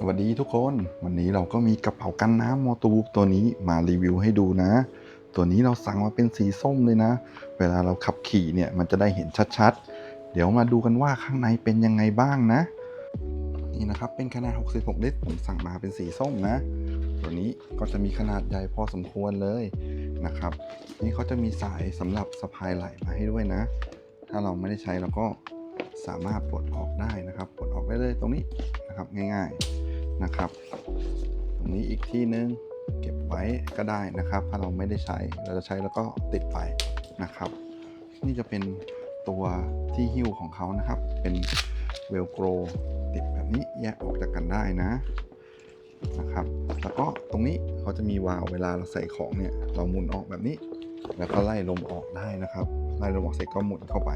สวัสดีทุกคนวันนี้เราก็มีกระเป๋ากันน้ำมอตูบตัวนี้มารีวิวให้ดูนะ ตัวนี้เราสั่งมาเป็นสีส้มเลยนะ เวลาเราขับขี่เนี่ยมันจะได้เห็นชัดๆ เดี๋ยวมาดูกันว่าข้างในเป็นยังไงบ้างนะ นี่นะครับเป็นขนาด 66 ลิตรผมสั่งมาเป็นสีส้มนะ ตัวนี้ก็จะมีขนาดใหญ่พอสมควรเลยนะครับ นี่เขาจะมีสายสำหรับสะพายไหล่มาให้ด้วยนะ ถ้าเราไม่ได้ใช้เราก็สามารถปลดออกได้นะครับปลดออกได้เลยตรงนี้นะครับง่ายๆ นะครับตรงนี้อีกที่นึงเก็บไว้ก็ได้นะครับ ถ้าเราไม่ได้ใช้เราจะใช้แล้วก็ติดไปนะครับ นี่จะเป็นตัวที่หิ้วของเขานะครับ เป็นเวลโกรติดแบบนี้แยกออกจากกันได้นะนะครับ แล้วก็ตรงนี้เขาจะมีวาล์วเวลาเราใส่ของเนี่ยเราหมุนออกแบบนี้ แล้วก็ไล่ลมออกได้นะครับ ไล่ลมออกเสร็จก็หมุนเข้าไป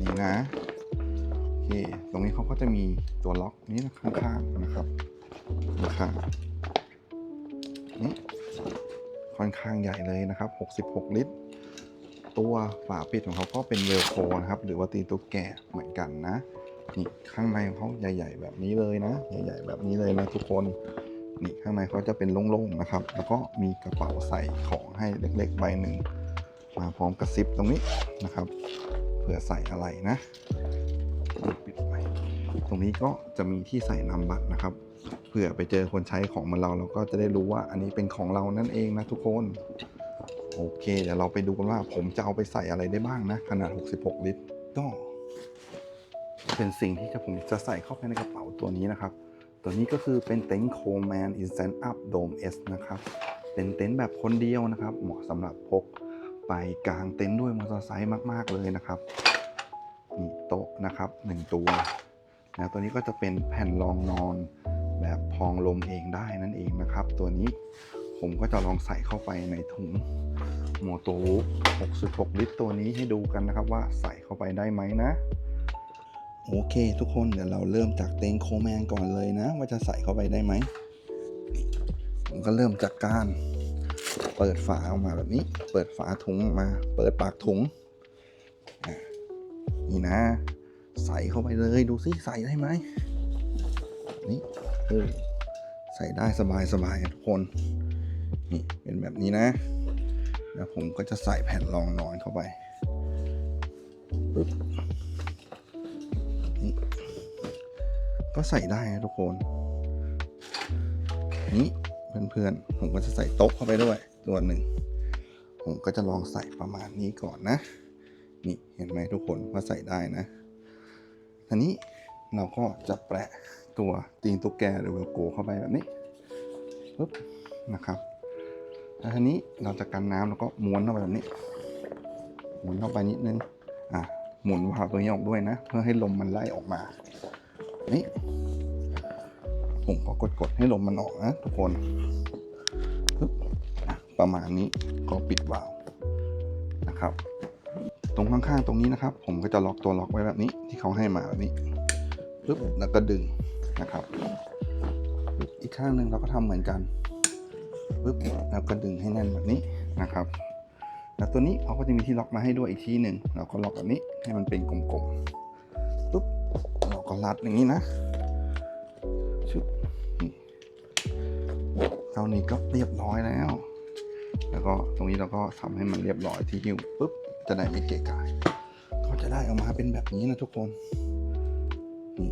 นี่นะ ตรงนี้เขาก็จะมีตัวล็อกนี้นะข้างๆนะครับข้างๆนี่ค่อนข้างใหญ่เลยนะครับ 66 ลิตร ตัวฝาปิดของเขาก็เป็นเวลโคนะครับ หรือว่าตีนตุ๊กแกเหมือนกันนะนี่ข้างในของเขาใหญ่ ๆ แบบนี้เลยนะ ใหญ่ ๆ แบบนี้เลยนะทุกคนนี่ข้างในเขาจะเป็นโล่งๆนะครับ แล้วก็มีกระเป๋าใส่ของให้เล็กๆใบหนึ่งมาพร้อมกระซิบตรงนี้นะครับ เผื่อใส่อะไรนะ ตรงนี้ก็จะมีที่ใส่นำบัตรนะครับ เผื่อไปเจอคนใช้ของเหมือนเราเราก็จะได้รู้ว่าอันนี้เป็นของเรานั่นเองนะทุกคนโอเค เดี๋ยวเราไปดูกันว่าผมจะเอาไปใส่อะไรได้บ้างนะ ขนาด 66 ลิตร ก็ เป็นสิ่งที่จะผมจะใส่เข้าไปในกระเป๋าตัวนี้นะครับ ตัวนี้ก็คือเป็นเต็นท์โคแมนอินเซนต์อัพโดมเอสนะครับ เป็นเต็นท์แบบคนเดียวนะครับ เหมาะสำหรับพกไปกลางเต็นท์ด้วยมอเตอร์ไซค์มาก ๆ เลยนะครับ นี่โต๊ะนะครับหนึ่งตัว แล้วตัวนี้ก็จะเป็นแผ่นรองนอนแบบพองลมเองได้นั่นเองนะครับ ตัวนี้ผมก็จะลองใส่เข้าไปในถุงโมโต66 ลิตรตัวนี้ให้ดูกันนะครับว่าใส่เข้าไปได้ไหมนะ โอเค ทุกคนเดี๋ยวเราเริ่มจากเต็นท์โคแมนก่อนเลยนะ ว่าจะใส่เข้าไปได้ไหมผมก็เริ่มจากการเปิดฝาออกมาแบบนี้ เปิดฝาถุงออกมา เปิดปากถุงนี่นะ ใส่เข้าไปเลยดูซิใส่ได้ไหมนี่เออใส่ได้สบายสบายๆทุกคนนี่เป็นแบบนี้นะ แล้วผมก็จะใส่แผ่นรองนอนเข้าไปปึ๊บก็ใส่ได้นะทุกคนนี้เพื่อนๆ ผมก็จะใส่โต๊ะเข้าไปด้วยตัวหนึ่ง ผมก็จะลองใส่ประมาณนี้ก่อนนะ นี่เห็นไหมทุกคนว่าใส่ได้นะ ทีนี้เราก็จะแปะตัวตีนตุ๊กแกหรือเวลโกเข้าไปแบบนี้ปึ๊บนะครับแล้วทีนี้เราจะกันน้ำแล้วก็ม้วนเข้าไปแบบนี้หมุนเข้าไปนิดนึงอะหมุนวาล์วตัวนี้ออกด้วยนะ เพื่อให้ลมมันไล่ออกมา นี่ ผมก็กดๆให้ลมมันออกนะทุกคนปึ๊บประมาณนี้ก็ปิดวาล์วนะครับ ตรงข้างๆตรงนี้นะครับ ผมก็จะล็อกตัวล็อกไว้แบบนี้ที่เขาให้มาแบบนี้ปึ๊บแล้วก็ดึงนะครับ อีกข้างหนึ่งเราก็ทำเหมือนกันปึ๊บแล้วก็ดึงให้แน่นแบบนี้นะครับ แล้วตัวนี้เขาก็จะมีที่ล็อกมาให้ด้วยอีกที่หนึ่งเราก็ล็อกแบบนี้ให้มันเป็นกลมๆปึ๊บเราก็รัดอย่างนี้นะชุบนี่เท่านี้ก็เรียบร้อยแล้ว แล้วก็ตรงนี้เราก็ทำให้มันเรียบร้อยที่หิ้วปุ๊บ จะได้ไม่เกะกะก็จะได้ออกมาเป็นแบบนี้นะทุกคนนี่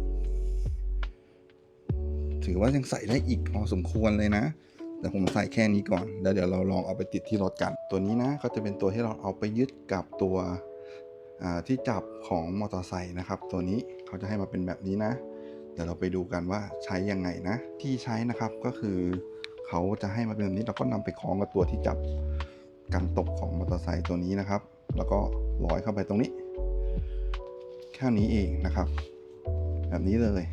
ถือว่ายังใส่ได้อีกพอสมควรเลยนะ แต่ผมใส่แค่นี้ก่อน แล้วเดี๋ยวเราลองเอาไปติดที่รถกัน ตัวนี้นะก็จะเป็นตัวที่เราเอาไปยึดกับตัวที่จับของมอเตอร์ไซค์นะครับ ตัวนี้เขาจะให้มาเป็นแบบนี้นะ เดี๋ยวเราไปดูกันว่าใช้ยังไงนะ ที่ใช้นะครับก็คือเขาจะให้มาเป็นแบบนี้เราก็นำไปคล้องกับตัวที่จับกันตกของมอเตอร์ไซค์ตัวนี้นะครับ แล้วก็ร้อยเข้าไปตรงนี้ แค่นี้เองนะครับ แบบนี้เลย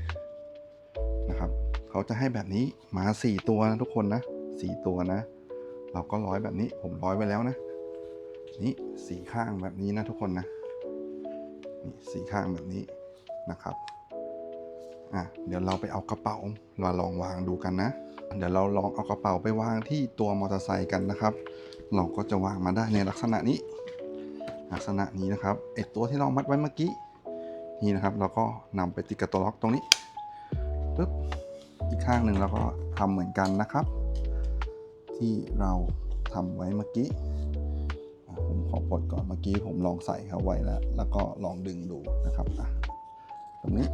นะครับ เขาจะให้แบบนี้มา 4 ตัวนะทุกคนนะสี่ตัวนะ เราก็ร้อยแบบนี้ผมร้อยไว้แล้วนะ นี่สีข้างแบบนี้นะทุกคนนะนี่สีข้างแบบนี้นะครับอะเดี๋ยวเราไปเอากระเป๋าเราลองวางดูกันนะ เดี๋ยวเราลองเอากระเป๋าไปวางที่ตัวมอเตอร์ไซค์กันนะครับ เราก็จะวางมาได้ในลักษณะนี้ ลักษณะนี้นะครับไอตัวที่เรามัดไว้เมื่อกี้นี่นะครับ เราก็นำไปติดกับตัวล็อกตรงนี้ปึ๊บอีกข้างหนึ่งเราก็ทำเหมือนกันนะครับ ที่เราทำไว้เมื่อกี้ผมขอปลดก่อนเมื่อกี้ผมลองใส่เข้าไว้แล้ว แล้วก็ลองดึงดูนะครับตรงนี้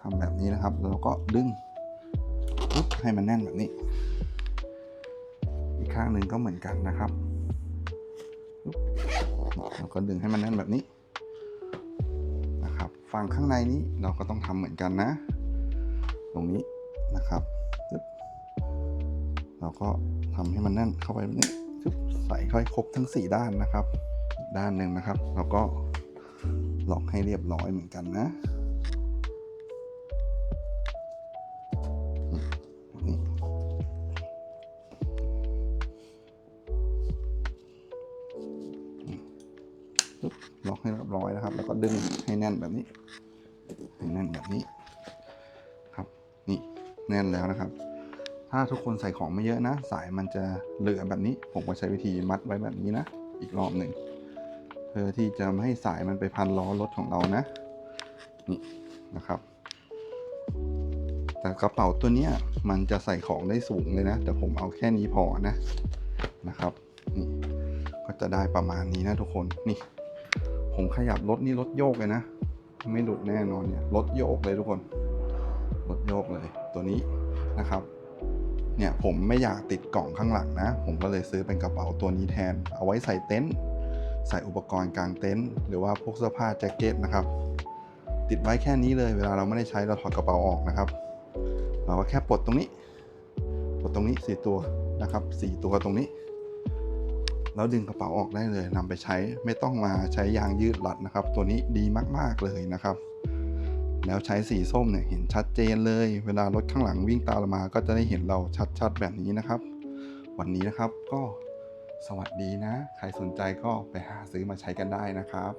ทำแบบนี้นะครับแล้วก็ดึงปุ๊บให้มันแน่นแบบนี้ อีกข้างหนึ่งก็เหมือนกันนะครับ เราก็ดึงให้มันแน่นแบบนี้นะครับฝั่งข้างในนี้เราก็ต้องทำเหมือนกันนะ ตรงนี้นะครับเราก็ทำให้มันแน่นเข้าไปแบบนี้ใส่ค่อยครบทั้ง 4 ด้านนะครับ ด้านหนึ่งนะครับ เราก็ล็อกให้เรียบร้อยเหมือนกันนะ ล็อกให้เรียบร้อยนะครับ แล้วก็ดึงให้แน่นแบบนี้ให้แน่นแบบนี้ ครับ นี่แน่นแล้วนะครับ ถ้าทุกคนใส่ของไม่เยอะนะ สายมันจะเหลือแบบนี้ ผมก็ใช้วิธีมัดไว้แบบนี้นะ อีกรอบหนึ่งเพื่อที่จะไม่ให้สายมันไปพันล้อรถของเรานะ นี่นะครับแต่กระเป๋าตัวเนี้ยมันจะใส่ของได้สูงเลยนะ แต่ผมเอาแค่นี้พอนะนะครับนี่ก็จะได้ประมาณนี้นะทุกคนนี่ ผมขยับรถนี่รถโยกเลยนะ ไม่หลุดแน่นอนเนี่ยรถโยกเลยทุกคนรถโยกเลยตัวนี้นะครับเนี่ยผมไม่อยากติดกล่องข้างหลังนะ ผมก็เลยซื้อเป็นกระเป๋าตัวนี้แทน เอาไว้ใส่เต็นท์ใส่อุปกรณ์กลางเต็นท์หรือว่าพวกเสื้อผ้าแจ็คเก็ตนะครับ ติดไว้แค่นี้เลยเวลาเราไม่ได้ใช้เราถอดกระเป๋าออกนะครับ เราก็แค่ปลดตรงนี้ ปลดตรงนี้สี่ตัวนะครับสี่ตัวตรงนี้ แล้วดึงกระเป๋าออกได้เลยนำไปใช้ไม่ต้องมาใช้ยางยืดหลัดนะครับ ตัวนี้ดีมากๆเลยนะครับ แล้วใช้สีส้มเนี่ยเห็นชัดเจนเลย เวลารถข้างหลังวิ่งตามมา ก็จะได้เห็นเราชัดๆแบบนี้นะครับ วันนี้นะครับก็สวัสดีนะ ใครสนใจก็ไปหาซื้อมาใช้กันได้นะครับ